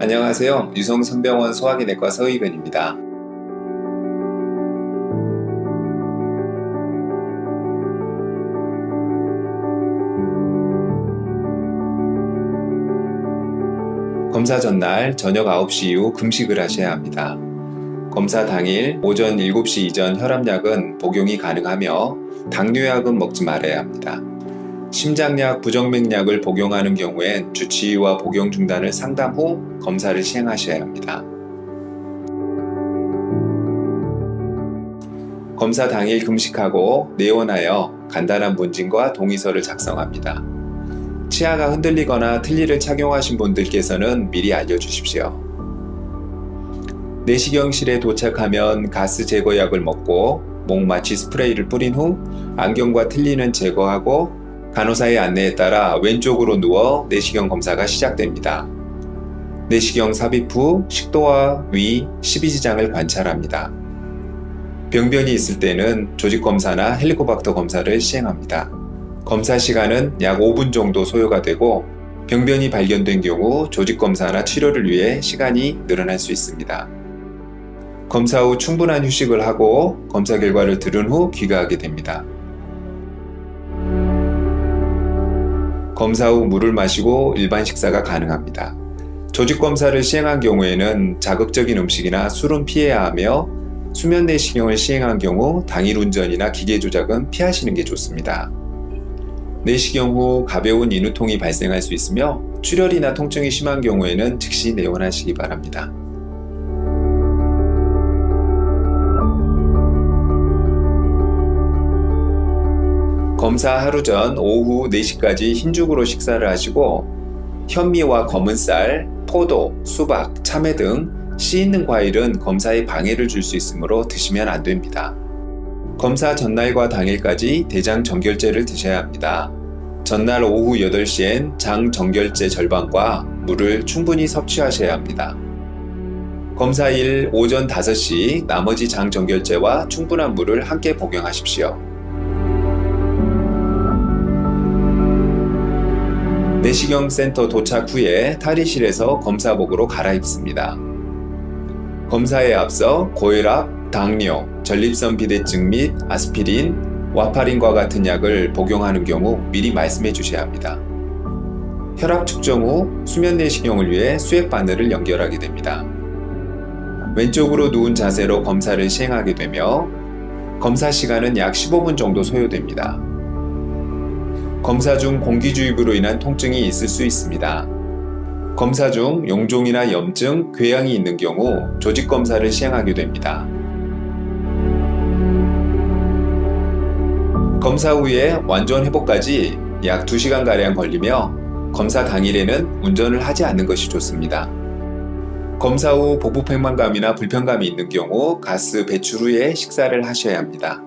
안녕하세요. 유성성병원 소화기내과 서의근입니다. 검사 전날 저녁 9시 이후 금식을 하셔야 합니다. 검사 당일 오전 7시 이전 혈압약은 복용이 가능하며 당뇨약은 먹지 말아야 합니다. 심장약, 부정맥약을 복용하는 경우엔 주치의와 복용 중단을 상담 후 검사를 시행하셔야 합니다. 검사 당일 금식하고 내원하여 간단한 문진과 동의서를 작성합니다. 치아가 흔들리거나 틀니를 착용하신 분들께서는 미리 알려주십시오. 내시경실에 도착하면 가스 제거약을 먹고 목 마취 스프레이를 뿌린 후 안경과 틀니는 제거하고 간호사의 안내에 따라 왼쪽으로 누워 내시경 검사가 시작됩니다. 내시경 삽입 후 식도와 위, 십이지장을 관찰합니다. 병변이 있을 때는 조직 검사나 헬리코박터 검사를 시행합니다. 검사 시간은 약 5분 정도 소요가 되고 병변이 발견된 경우 조직 검사나 치료를 위해 시간이 늘어날 수 있습니다. 검사 후 충분한 휴식을 하고 검사 결과를 들은 후 귀가하게 됩니다. 검사 후 물을 마시고 일반 식사가 가능합니다. 조직 검사를 시행한 경우에는 자극적인 음식이나 술은 피해야 하며 수면 내시경을 시행한 경우 당일 운전이나 기계 조작은 피하시는 게 좋습니다. 내시경 후 가벼운 인후통이 발생할 수 있으며 출혈이나 통증이 심한 경우에는 즉시 내원하시기 바랍니다. 검사 하루 전 오후 4시까지 흰죽으로 식사를 하시고 현미와 검은 쌀, 포도, 수박, 참외 등 씨 있는 과일은 검사에 방해를 줄 수 있으므로 드시면 안 됩니다. 검사 전날과 당일까지 대장 정결제를 드셔야 합니다. 전날 오후 8시엔 장 정결제 절반과 물을 충분히 섭취하셔야 합니다. 검사일 오전 5시 나머지 장 정결제와 충분한 물을 함께 복용하십시오. 내시경 센터 도착 후에 탈의실에서 검사복으로 갈아입습니다. 검사에 앞서 고혈압, 당뇨, 전립선 비대증 및 아스피린, 와파린과 같은 약을 복용하는 경우 미리 말씀해 주셔야 합니다. 혈압 측정 후 수면 내시경을 위해 수액 바늘을 연결하게 됩니다. 왼쪽으로 누운 자세로 검사를 시행하게 되며 검사 시간은 약 15분 정도 소요됩니다. 검사 중 공기주입으로 인한 통증이 있을 수 있습니다. 검사 중 용종이나 염증, 궤양이 있는 경우 조직 검사를 시행하게 됩니다. 검사 후에 완전 회복까지 약 2시간가량 걸리며 검사 당일에는 운전을 하지 않는 것이 좋습니다. 검사 후 복부 팽만감이나 불편감이 있는 경우 가스 배출 후에 식사를 하셔야 합니다.